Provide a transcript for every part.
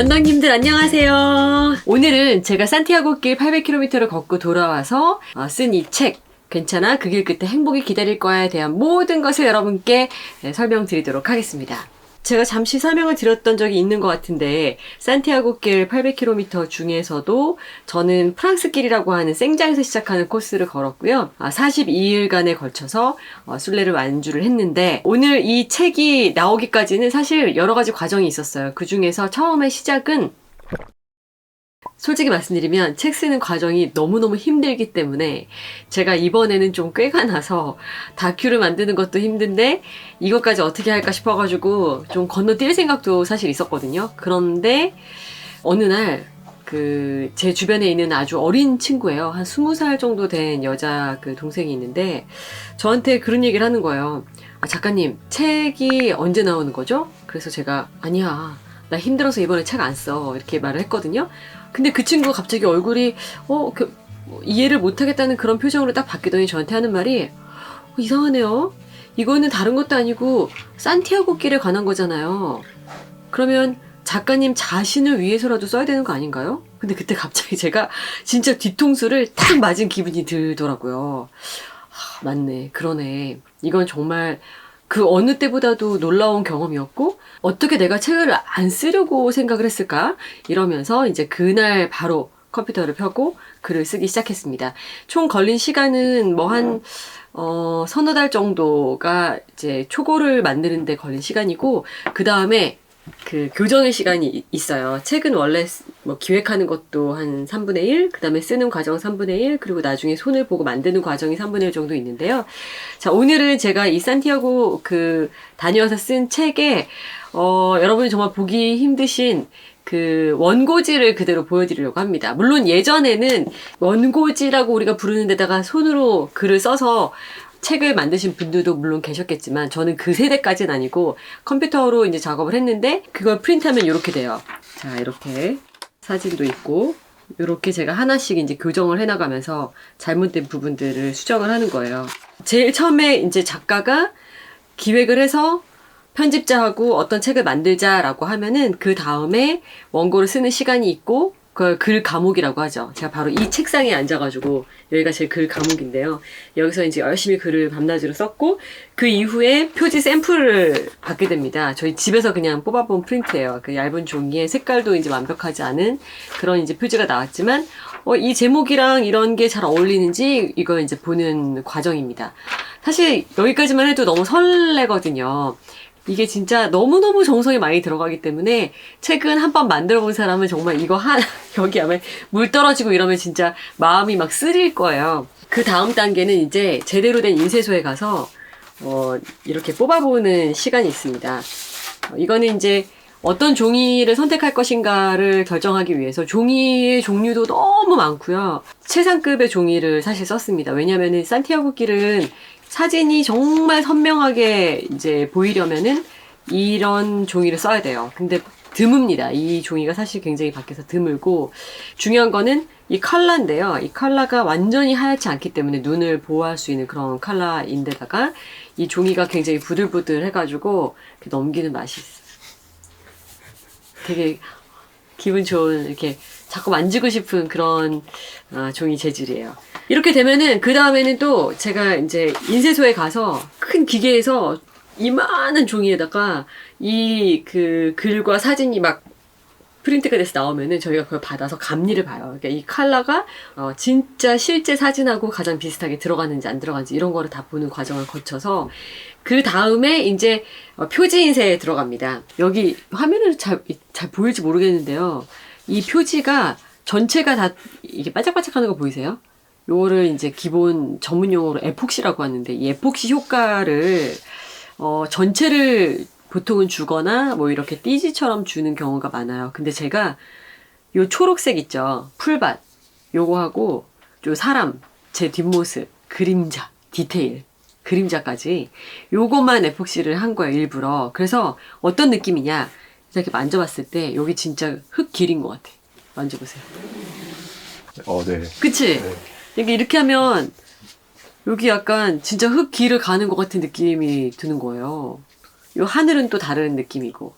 언덕님들 안녕하세요. 오늘은 제가 산티아고 길 800km를 걷고 돌아와서 어, 쓴이 책, 괜찮아 그 길 끝에 행복이 기다릴 거야에 대한 모든 것을 여러분께 네, 설명드리도록 하겠습니다. 제가 잠시 설명을 드렸던 적이 있는 것 같은데 산티아고 길 800km 중에서도 저는 프랑스 길이라고 하는 생장에서 시작하는 코스를 걸었고요. 아, 42일간에 걸쳐서 어, 순례를 완주를 했는데 오늘 이 책이 나오기까지는 사실 여러 가지 과정이 있었어요. 그 중에서 처음에 시작은 솔직히 말씀드리면 책 쓰는 과정이 너무너무 힘들기 때문에 제가 이번에는 좀 꾀가 나서 다큐를 만드는 것도 힘든데 이것까지 어떻게 할까 싶어가지고 좀 건너뛸 생각도 사실 있었거든요. 그런데 어느 날 그 제 주변에 있는 아주 어린 친구예요. 한 스무 살 정도 된 여자 그 동생이 있는데 저한테 그런 얘기를 하는 거예요. 아, 작가님 책이 언제 나오는 거죠? 그래서 제가 아니야 나 힘들어서 이번에 책 안 써 이렇게 말을 했거든요. 근데 그 친구가 갑자기 얼굴이 어 그, 이해를 못하겠다는 그런 표정으로 딱 바뀌더니 저한테 하는 말이 어, 이상하네요. 이거는 다른 것도 아니고 산티아고 길에 관한 거잖아요. 그러면 작가님 자신을 위해서라도 써야 되는 거 아닌가요? 근데 그때 갑자기 제가 진짜 뒤통수를 딱 맞은 기분이 들더라고요. 아, 맞네. 그러네. 이건 정말 그 어느 때보다도 놀라운 경험이었고 어떻게 내가 책을 안 쓰려고 생각을 했을까 이러면서 이제 그날 바로 컴퓨터를 펴고 글을 쓰기 시작했습니다. 총 걸린 시간은 뭐한 어, 서너 달 정도가 이제 초고를 만드는데 걸린 시간이고 그 다음에 그 교정의 시간이 이- 있어요. 책은 원래 쓰- 뭐 기획하는 것도 한 3분의 1, 그 다음에 쓰는 과정 3분의 1, 그리고 나중에 손을 보고 만드는 과정이 3분의 1 정도 있는데요. 자, 오늘은 제가 이 산티아고 그 다녀와서 쓴 책에 어, 여러분이 정말 보기 힘드신 그 원고지를 그대로 보여드리려고 합니다. 물론 예전에는 원고지라고 우리가 부르는 데다가 손으로 글을 써서 책을 만드신 분들도 물론 계셨겠지만 저는 그 세대까지는 아니고 컴퓨터로 이제 작업을 했는데 그걸 프린트하면 이렇게 돼요. 자, 이렇게 사진도 있고 이렇게 제가 하나씩 이제 교정을 해나가면서 잘못된 부분들을 수정을 하는 거예요. 제일 처음에 이제 작가가 기획을 해서 편집자하고 어떤 책을 만들자라고 하면은 그 다음에 원고를 쓰는 시간이 있고 그걸 글 과목이라고 하죠. 제가 바로 이 책상에 앉아가지고 여기가 제글 과목인데요. 여기서 이제 열심히 글을 밤낮으로 썼고 그 이후에 표지 샘플을 받게 됩니다. 저희 집에서 그냥 뽑아본 프린트예요. 그 얇은 종이에 색깔도 이제 완벽하지 않은 그런 이제 표지가 나왔지만 어, 이 제목이랑 이런 게 잘 어울리는지 이거 이제 보는 과정입니다. 사실 여기까지만 해도 너무 설레거든요. 이게 진짜 너무너무 정성이 많이 들어가기 때문에 책은 한 번 만들어 본 사람은 정말 이거 하나, 여기 아마 물 떨어지고 이러면 진짜 마음이 막 쓰릴 거예요. 그 다음 단계는 이제 제대로 된 인쇄소에 가서, 어, 이렇게 뽑아보는 시간이 있습니다. 어, 이거는 이제 어떤 종이를 선택할 것인가를 결정하기 위해서 종이의 종류도 너무 많고요. 최상급의 종이를 사실 썼습니다. 왜냐면은 산티아고 길은 사진이 정말 선명하게 이제 보이려면은 이런 종이를 써야 돼요. 근데 드뭅니다. 이 종이가 사실 굉장히 밖에서 드물고 중요한 거는 이 컬러인데요. 이 컬러가 완전히 하얗지 않기 때문에 눈을 보호할 수 있는 그런 컬러인데다가 이 종이가 굉장히 부들부들 해가지고 넘기는 맛이 있어요. 되게 기분 좋은 이렇게 자꾸 만지고 싶은 그런 아, 종이 재질이에요. 이렇게 되면은 그 다음에는 또 제가 이제 인쇄소에 가서 큰 기계에서 이만한 종이에다가 이 그 글과 사진이 막 프린트가 돼서 나오면은 저희가 그걸 받아서 감리를 봐요. 그러니까 이 컬러가 어, 진짜 실제 사진하고 가장 비슷하게 들어가는지 안 들어가는지 이런 거를 다 보는 과정을 거쳐서 그 다음에 이제 어, 표지 인쇄에 들어갑니다. 여기 화면을 잘, 잘 보일지 모르겠는데요. 이 표지가 전체가 다 이게 반짝반짝하는 거 보이세요? 요거를 이제 기본 전문 용어로 에폭시라고 하는데 이 에폭시 효과를 어, 전체를 보통은 주거나 뭐 이렇게 띠지처럼 주는 경우가 많아요. 근데 제가 요 초록색 있죠. 풀밭. 요거하고 요 사람, 제 뒷모습, 그림자, 디테일, 그림자까지 요것만 에폭시를 한 거예요, 일부러. 그래서 어떤 느낌이냐. 이렇게 만져봤을 때 여기 진짜 흙 길인 것 같아. 만져보세요. 어, 네. 그치? 네. 이게 이렇게 하면 여기 약간 진짜 흙 길을 가는 것 같은 느낌이 드는 거예요. 요 하늘은 또 다른 느낌이고.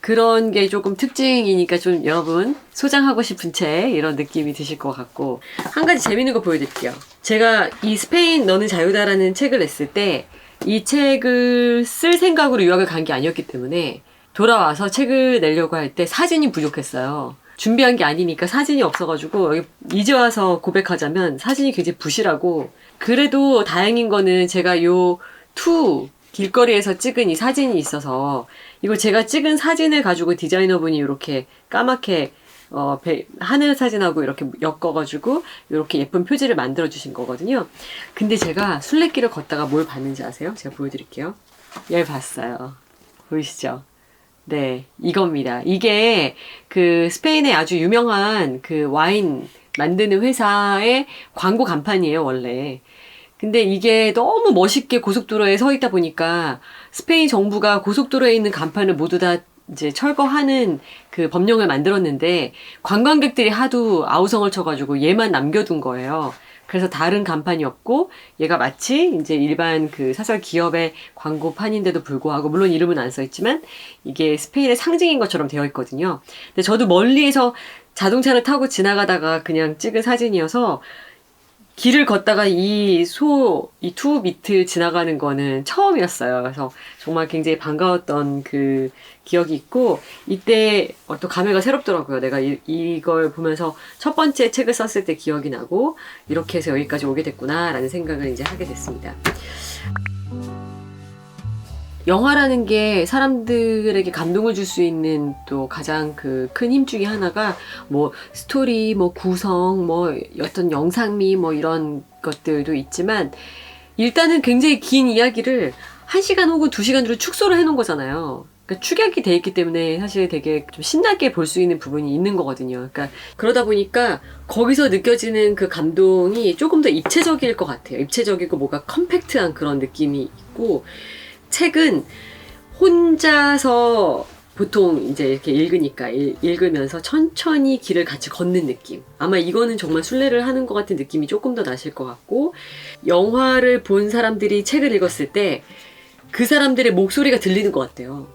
그런 게 조금 특징이니까 좀 여러분 소장하고 싶은 책 이런 느낌이 드실 것 같고 한 가지 재밌는 거 보여드릴게요. 제가 이 스페인 너는 자유다라는 책을 냈을 때 이 책을 쓸 생각으로 유학을 간 게 아니었기 때문에 돌아와서 책을 내려고 할 때 사진이 부족했어요. 준비한 게 아니니까 사진이 없어가지고 이제 와서 고백하자면 사진이 굉장히 부실하고 그래도 다행인 거는 제가 요 투 길거리에서 찍은 이 사진이 있어서 이거 제가 찍은 사진을 가지고 디자이너분이 이렇게 까맣게 어, 배- 하늘 사진하고 이렇게 엮어가지고 이렇게 예쁜 표지를 만들어 주신 거거든요. 근데 제가 순례길을 걷다가 뭘 봤는지 아세요? 제가 보여드릴게요. 얘 봤어요. 보이시죠? 네, 이겁니다. 이게 그 스페인의 아주 유명한 그 와인 만드는 회사의 광고 간판이에요, 원래. 근데 이게 너무 멋있게 고속도로에 서 있다 보니까 스페인 정부가 고속도로에 있는 간판을 모두 다 이제 철거하는 그 법령을 만들었는데 관광객들이 하도 아우성을 쳐가지고 얘만 남겨둔 거예요. 그래서 다른 간판이 없고 얘가 마치 이제 일반 그 사설 기업의 광고판인데도 불구하고 물론 이름은 안 써 있지만 이게 스페인의 상징인 것처럼 되어 있거든요. 근데 저도 멀리에서 자동차를 타고 지나가다가 그냥 찍은 사진이어서 길을 걷다가 이 소, 이 투 밑을 지나가는 거는 처음이었어요. 그래서 정말 굉장히 반가웠던 그 기억이 있고, 이때 어, 또 감회가 새롭더라고요. 내가 이, 이걸 보면서 첫 번째 책을 썼을 때 기억이 나고, 이렇게 해서 여기까지 오게 됐구나라는 생각을 이제 하게 됐습니다. 영화라는 게 사람들에게 감동을 줄 수 있는 또 가장 그 큰 힘 중에 하나가 뭐 스토리, 뭐 구성, 뭐 어떤 영상미 뭐 이런 것들도 있지만 일단은 굉장히 긴 이야기를 한 시간 혹은 두 시간으로 축소를 해놓은 거잖아요. 그러니까 축약이 돼 있기 때문에 사실 되게 좀 신나게 볼 수 있는 부분이 있는 거거든요. 그러니까 그러다 보니까 거기서 느껴지는 그 감동이 조금 더 입체적일 것 같아요. 입체적이고 뭔가 컴팩트한 그런 느낌이 있고 책은 혼자서 보통 이제 이렇게 읽으니까 읽, 읽으면서 천천히 길을 같이 걷는 느낌. 아마 이거는 정말 순례를 하는 것 같은 느낌이 조금 더 나실 것 같고 영화를 본 사람들이 책을 읽었을 때 그 사람들의 목소리가 들리는 것 같아요.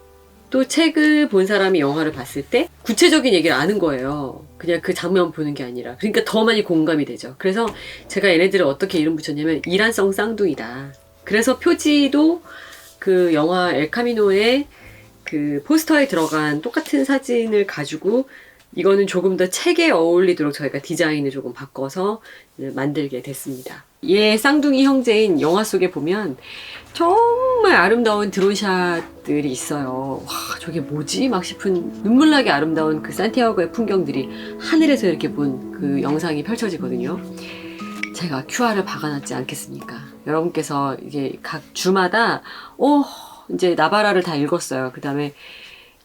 또 책을 본 사람이 영화를 봤을 때 구체적인 얘기를 아는 거예요. 그냥 그 장면 보는 게 아니라. 그러니까 더 많이 공감이 되죠. 그래서 제가 얘네들을 어떻게 이름 붙였냐면 이란성 쌍둥이다. 그래서 표지도 그 영화 엘카미노의 그 포스터에 들어간 똑같은 사진을 가지고 이거는 조금 더 책에 어울리도록 저희가 디자인을 조금 바꿔서 만들게 됐습니다. 얘 쌍둥이 형제인 영화 속에 보면 정말 아름다운 드론샷들이 있어요. 와, 저게 뭐지? 막 싶은 눈물나게 아름다운 그 산티아고의 풍경들이 하늘에서 이렇게 본 그 영상이 펼쳐지거든요. 제가 QR을 박아놨지 않겠습니까? 여러분께서 이게 각 주마다, 어, 이제 나바라를 다 읽었어요. 그 다음에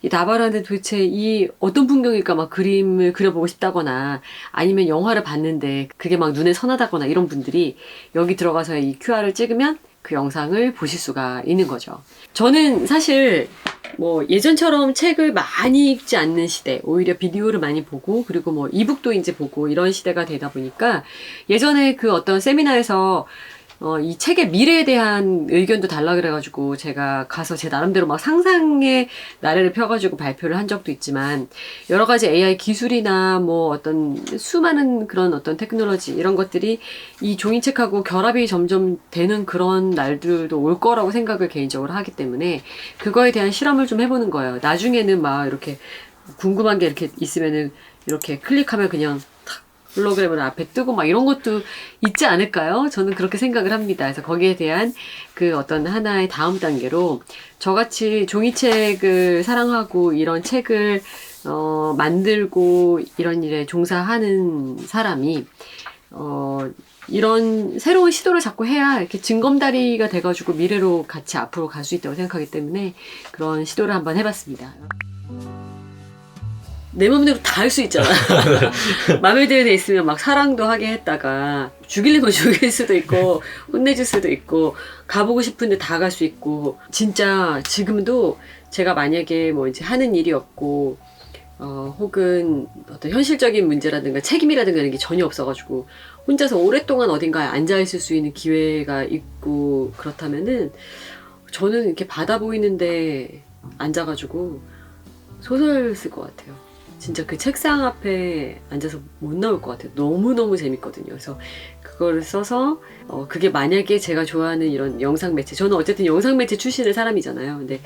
이 나바라는 도대체 이 어떤 풍경일까 막 그림을 그려보고 싶다거나 아니면 영화를 봤는데 그게 막 눈에 선하다거나 이런 분들이 여기 들어가서 이 QR을 찍으면 그 영상을 보실 수가 있는 거죠. 저는 사실 뭐 예전처럼 책을 많이 읽지 않는 시대, 오히려 비디오를 많이 보고 그리고 뭐 이북도 이제 보고 이런 시대가 되다 보니까 예전에 그 어떤 세미나에서 어, 이 책의 미래에 대한 의견도 달라 그래가지고 제가 가서 제 나름대로 막 상상의 나래를 펴가지고 발표를 한 적도 있지만 여러 가지 AI 기술이나 뭐 어떤 수많은 그런 어떤 테크놀로지 이런 것들이 이 종이책하고 결합이 점점 되는 그런 날들도 올 거라고 생각을 개인적으로 하기 때문에 그거에 대한 실험을 좀 해보는 거예요. 나중에는 막 이렇게 궁금한 게 이렇게 있으면은 이렇게 클릭하면 그냥 탁 홀로그램을 앞에 뜨고 막 이런 것도 있지 않을까요? 저는 그렇게 생각을 합니다. 그래서 거기에 대한 그 어떤 하나의 다음 단계로 저같이 종이책을 사랑하고 이런 책을 어, 만들고 이런 일에 종사하는 사람이 어, 이런 새로운 시도를 자꾸 해야 이렇게 징검다리가 돼가지고 미래로 같이 앞으로 갈 수 있다고 생각하기 때문에 그런 시도를 한번 해봤습니다. 내 맘대로 다 할 수 있잖아. 마음에 드는 애 있으면 막 사랑도 하게 했다가 죽이려면 죽일 수도 있고 혼내줄 수도 있고 가보고 싶은데 다 갈 수 있고 진짜 지금도 제가 만약에 뭐 이제 하는 일이 없고 어, 혹은 어떤 현실적인 문제라든가 책임이라든가 이런 게 전혀 없어가지고 혼자서 오랫동안 어딘가에 앉아 있을 수 있는 기회가 있고 그렇다면은 저는 이렇게 바다 보이는데 앉아가지고 소설 쓸 것 같아요. 진짜 그 책상 앞에 앉아서 못 나올 것 같아요. 너무너무 재밌거든요. 그래서 그거를 써서 어, 그게 만약에 제가 좋아하는 이런 영상 매체 저는 어쨌든 영상 매체 출신의 사람이잖아요. 근데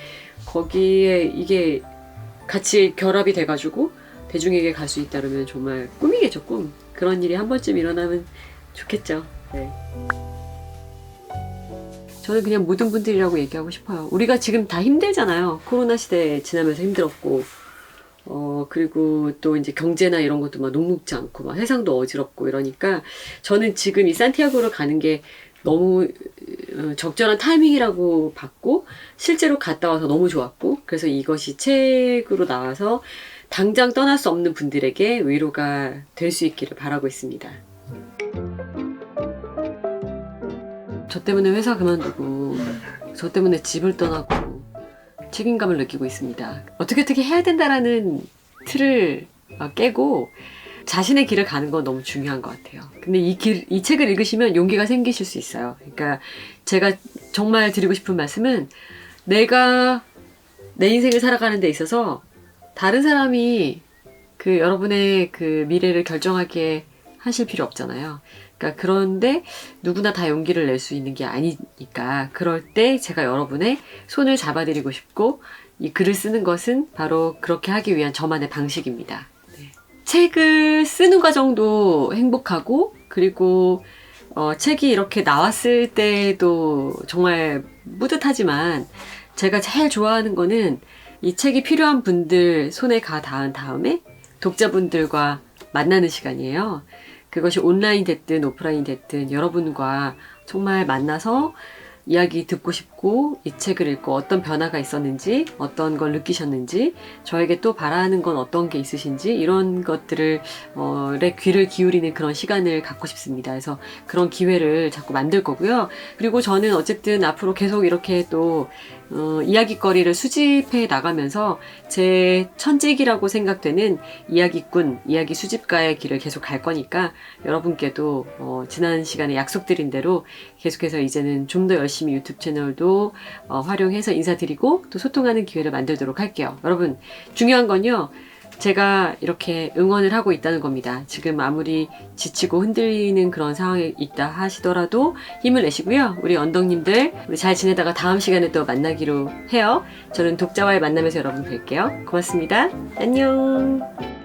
거기에 이게 같이 결합이 돼가지고 대중에게 갈 수 있다면 정말 꿈이겠죠 꿈. 그런 일이 한 번쯤 일어나면 좋겠죠. 네. 저는 그냥 모든 분들이라고 얘기하고 싶어요. 우리가 지금 다 힘들잖아요. 코로나 시대 지나면서 힘들었고, 어, 그리고 또 이제 경제나 이런 것도 막 녹록지 않고, 막 세상도 어지럽고 이러니까, 저는 지금 이 산티아고를 가는 게 너무 어, 적절한 타이밍이라고 봤고, 실제로 갔다 와서 너무 좋았고, 그래서 이것이 책으로 나와서 당장 떠날 수 없는 분들에게 위로가 될 수 있기를 바라고 있습니다. 저 때문에 회사 그만두고, 저 때문에 집을 떠나고, 책임감을 느끼고 있습니다. 어떻게 어떻게 해야 된다라는 틀을 어, 깨고, 자신의 길을 가는 건 너무 중요한 것 같아요. 근데 이 길, 이 책을 읽으시면 용기가 생기실 수 있어요. 그러니까 제가 정말 드리고 싶은 말씀은 내가 내 인생을 살아가는 데 있어서 다른 사람이 그 여러분의 그 미래를 결정하게 하실 필요 없잖아요. 그러니까 그런데 누구나 다 용기를 낼 수 있는 게 아니니까 그럴 때 제가 여러분의 손을 잡아드리고 싶고 이 글을 쓰는 것은 바로 그렇게 하기 위한 저만의 방식입니다. 네. 책을 쓰는 과정도 행복하고 그리고 어, 책이 이렇게 나왔을 때도 정말 뿌듯하지만 제가 제일 좋아하는 거는 이 책이 필요한 분들 손에 가 닿은 다음에 독자분들과 만나는 시간이에요. 그것이 온라인 됐든 오프라인 됐든 여러분과 정말 만나서 이야기 듣고 싶고 이 책을 읽고 어떤 변화가 있었는지 어떤 걸 느끼셨는지 저에게 또 바라는 건 어떤 게 있으신지 이런 것들을 어, 에 귀를 기울이는 그런 시간을 갖고 싶습니다. 그래서 그런 기회를 자꾸 만들 거고요. 그리고 저는 어쨌든 앞으로 계속 이렇게 또 어, 이야기거리를 수집해 나가면서 제 천직이라고 생각되는 이야기꾼, 이야기 수집가의 길을 계속 갈 거니까 여러분께도 어, 지난 시간에 약속드린 대로 계속해서 이제는 좀 더 열심히 유튜브 채널도 어, 활용해서 인사드리고 또 소통하는 기회를 만들도록 할게요. 여러분 중요한 건요. 제가 이렇게 응원을 하고 있다는 겁니다. 지금 아무리 지치고 흔들리는 그런 상황에 있다 하시더라도 힘을 내시고요. 우리 언덕님들 우리 잘 지내다가 다음 시간에 또 만나기로 해요. 저는 독자와의 만남에서 여러분 뵐게요. 고맙습니다. 안녕.